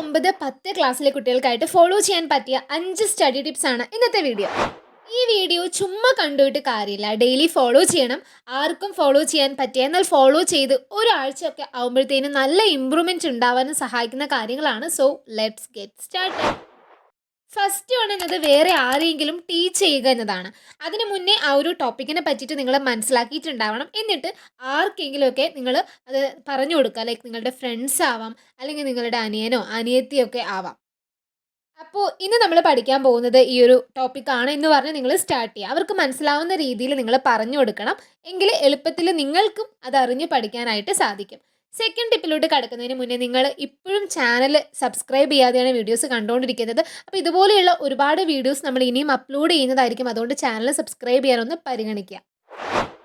ഒമ്പത് പത്ത് ക്ലാസ്സിലെ കുട്ടികൾക്കായിട്ട് ഫോളോ ചെയ്യാൻ പറ്റിയ അഞ്ച് സ്റ്റഡി ടിപ്സ് ആണ് ഇന്നത്തെ വീഡിയോ ഈ വീഡിയോ ചുമ്മാ കണ്ടുപോയിട്ട് കാര്യമില്ല. ഡെയിലി ഫോളോ ചെയ്യണം. ആർക്കും ഫോളോ ചെയ്യാൻ പറ്റിയ എന്നാൽ ഫോളോ ചെയ്ത് ഒരാഴ്ചയൊക്കെ ആകുമ്പോഴത്തേനും നല്ല ഇമ്പ്രൂവ്മെന്റ് ഉണ്ടാവാനും സഹായിക്കുന്ന കാര്യങ്ങളാണ്. So let's get start first one എന്നത് വേറെ ആരെങ്കിലും ടീച്ച് ചെയ്യുക എന്നതാണ്. അതിനു മുന്നേ ആ ഒരു ടോപ്പിക്കിനെ പറ്റിയിട്ട് നിങ്ങൾ മനസ്സിലാക്കിയിട്ടുണ്ടാവണം. എന്നിട്ട് ആർക്കെങ്കിലുമൊക്കെ നിങ്ങൾ അത് പറഞ്ഞു കൊടുക്കുക. ലൈക്ക് നിങ്ങളുടെ ഫ്രണ്ട്സ് ആവാം അല്ലെങ്കിൽ നിങ്ങളുടെ അനിയനോ അനിയത്തിയൊക്കെ ആവാം. അപ്പോൾ ഇന്ന് നമ്മൾ പഠിക്കാൻ പോകുന്നത് ഈ ഒരു ടോപ്പിക്കാണ് എന്ന് പറഞ്ഞ് നിങ്ങൾ സ്റ്റാർട്ട് ചെയ്യുക. അവർക്ക് മനസ്സിലാവുന്ന രീതിയിൽ നിങ്ങൾ പറഞ്ഞു കൊടുക്കണം. എങ്കിൽ എളുപ്പത്തിൽ നിങ്ങൾക്കും അത് അറിഞ്ഞ് പഠിക്കാനായിട്ട് സാധിക്കും. സെക്കൻഡ് ടിപ്പിലോട്ട് കടക്കുന്നതിന് മുന്നേ നിങ്ങൾ ഇപ്പോഴും ചാനൽ സബ്സ്ക്രൈബ് ചെയ്യാതെയാണ് വീഡിയോസ് കണ്ടുകൊണ്ടിരിക്കുന്നത് അപ്പോൾ ഇതുപോലെയുള്ള ഒരുപാട് വീഡിയോസ് നമ്മൾ ഇനിയും അപ്ലോഡ് ചെയ്യുന്നതായിരിക്കും. അതുകൊണ്ട് ചാനൽ സബ്സ്ക്രൈബ് ചെയ്യാനൊന്ന് പരിഗണിക്കുക.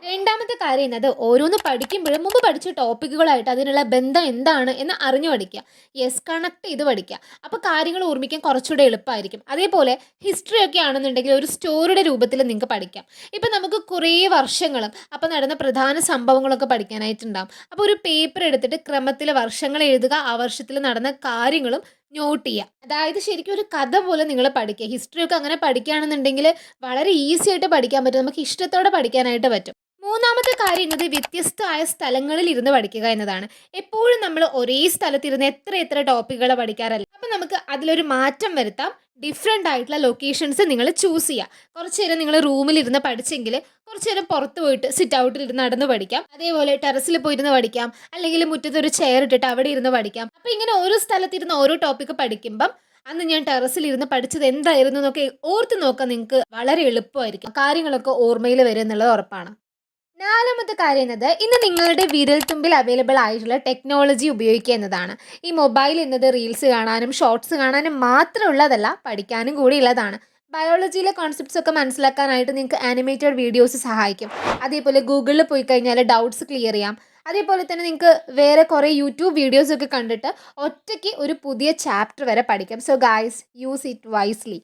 രണ്ടാമത്തെ കാര്യം എന്നത് ഓരോന്ന് പഠിക്കുമ്പോഴും മുമ്പ് പഠിച്ച ടോപ്പിക്കുകളായിട്ട് അതിനുള്ള ബന്ധം എന്താണ് എന്ന് അറിഞ്ഞു പഠിക്കുക. യെസ് കണക്ട് ചെയ്ത് പഠിക്കുക. അപ്പോൾ കാര്യങ്ങൾ ഓർമ്മിക്കാൻ കുറച്ചുകൂടെ എളുപ്പമായിരിക്കും. അതേപോലെ ഹിസ്റ്ററി ഒക്കെ ആണെന്നുണ്ടെങ്കിൽ ഒരു സ്റ്റോറിയുടെ രൂപത്തിൽ നിങ്ങൾക്ക് പഠിക്കാം. ഇപ്പം നമുക്ക് കുറേ വർഷങ്ങളും അപ്പോൾ നടന്ന പ്രധാന സംഭവങ്ങളൊക്കെ പഠിക്കാനായിട്ടുണ്ടാകും അപ്പോൾ ഒരു പേപ്പർ എടുത്തിട്ട് ക്രമത്തിൽ വർഷങ്ങൾ എഴുതുക ആ വർഷത്തിൽ നടന്ന കാര്യങ്ങളും നോട്ട് ചെയ്യുക. അതായത് ശരിക്കും ഒരു കഥ പോലെ നിങ്ങൾ പഠിക്കുക. ഹിസ്റ്ററി ഒക്കെ അങ്ങനെ പഠിക്കുകയാണെന്നുണ്ടെങ്കിൽ വളരെ ഈസി ആയിട്ട് പഠിക്കാൻ പറ്റും. നമുക്ക് ഇഷ്ടത്തോടെ പഠിക്കാനായിട്ട് പറ്റും. മൂന്നാമത്തെ കാര്യം എന്നത് വ്യത്യസ്തമായ സ്ഥലങ്ങളിൽ ഇരുന്ന് പഠിക്കുക എന്നതാണ്. എപ്പോഴും നമ്മൾ ഒരേ സ്ഥലത്തിരുന്ന് എത്ര എത്ര ടോപ്പിക്കുകൾ പഠിക്കാറല്ല? അപ്പം നമുക്ക് അതിലൊരു മാറ്റം വരുത്താം. ഡിഫറെന്റ് ആയിട്ടുള്ള ലൊക്കേഷൻസ് നിങ്ങൾ ചൂസ് ചെയ്യുക കുറച്ച് നേരം നിങ്ങൾ റൂമിലിരുന്ന് പഠിച്ചെങ്കിൽ കുറച്ച് നേരം പുറത്ത് പോയിട്ട് സിറ്റ് ഔട്ടിൽ ഇരുന്ന് നടന്ന് പഠിക്കാം. അതേപോലെ ടെറസിൽ പോയിരുന്ന് പഠിക്കാം. അല്ലെങ്കിൽ മുറ്റത്ത് ഒരു ചെയർ ഇട്ടിട്ട് അവിടെ ഇരുന്ന് പഠിക്കാം. അപ്പോൾ ഇങ്ങനെ ഓരോ സ്ഥലത്തിരുന്ന് ഓരോ ടോപ്പിക്ക് പഠിക്കുമ്പം അന്ന് ഞാൻ ടെറസിൽ ഇരുന്ന് പഠിച്ചത് എന്തായിരുന്നു എന്നൊക്കെ ഓർത്ത് നോക്കാൻ നിങ്ങൾക്ക് വളരെ എളുപ്പമായിരിക്കും. കാര്യങ്ങളൊക്കെ ഓർമ്മയിൽ വരും എന്നുള്ളത് ഉറപ്പാണ്. നാലാമത്തെ കാര്യം എന്നത് ഇന്ന് നിങ്ങളുടെ വിരൽത്തുമ്പിൽ അവൈലബിൾ ആയിട്ടുള്ള ടെക്നോളജി ഉപയോഗിക്കുക എന്നതാണ്. ഈ മൊബൈൽ എന്നത് റീൽസ് കാണാനും ഷോർട്സ് കാണാനും മാത്രമുള്ളതല്ല പഠിക്കാനും കൂടി ഉള്ളതാണ്. ബയോളജിയിലെ കോൺസെപ്റ്റ്സ് ഒക്കെ മനസ്സിലാക്കാനായിട്ട് നിങ്ങൾക്ക് ആനിമേറ്റഡ് വീഡിയോസ് സഹായിക്കും. അതേപോലെ ഗൂഗിളിൽ പോയി കഴിഞ്ഞാൽ ഡൗട്ട്സ് ക്ലിയർ ചെയ്യാം. അതേപോലെ തന്നെ നിങ്ങൾക്ക് വേറെ കുറേ യൂട്യൂബ് വീഡിയോസ് ഒക്കെ കണ്ടിട്ട് ഒറ്റയ്ക്ക് ഒരു പുതിയ ചാപ്റ്റർ വരെ പഠിക്കാം. So guys use it wisely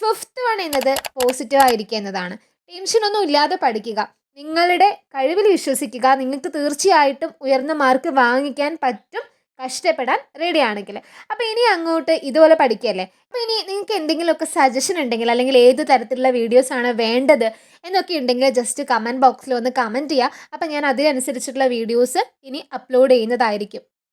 fifth one എന്നത് പോസിറ്റീവ് ആയിരിക്കുക എന്നതാണ്. ടെൻഷനൊന്നും ഇല്ലാതെ പഠിക്കുക. നിങ്ങളുടെ കഴിവിൽ വിശ്വസിക്കുക. നിങ്ങൾക്ക് തീർച്ചയായിട്ടും ഉയർന്ന മാർക്ക് വാങ്ങിക്കാൻ പറ്റും. കഷ്ടപ്പെടാൻ റെഡി ആണെങ്കിൽ. അപ്പോൾ ഇനി അങ്ങോട്ട് ഇതുപോലെ പഠിക്കല്ലേ? അപ്പോൾ ഇനി നിങ്ങൾക്ക് എന്തെങ്കിലുമൊക്കെ സജഷൻ ഉണ്ടെങ്കിൽ അല്ലെങ്കിൽ ഏത് തരത്തിലുള്ള വീഡിയോസ് ആണ് വേണ്ടത് എന്നൊക്കെ ഉണ്ടെങ്കിൽ ജസ്റ്റ് കമന്റ് ബോക്സിൽ ഒന്ന് കമന്റ് ചെയ്യുക. അപ്പോൾ ഞാൻ അതിനനുസരിച്ചിട്ടുള്ള വീഡിയോസ് ഇനി അപ്ലോഡ് ചെയ്യുന്നതായിരിക്കും.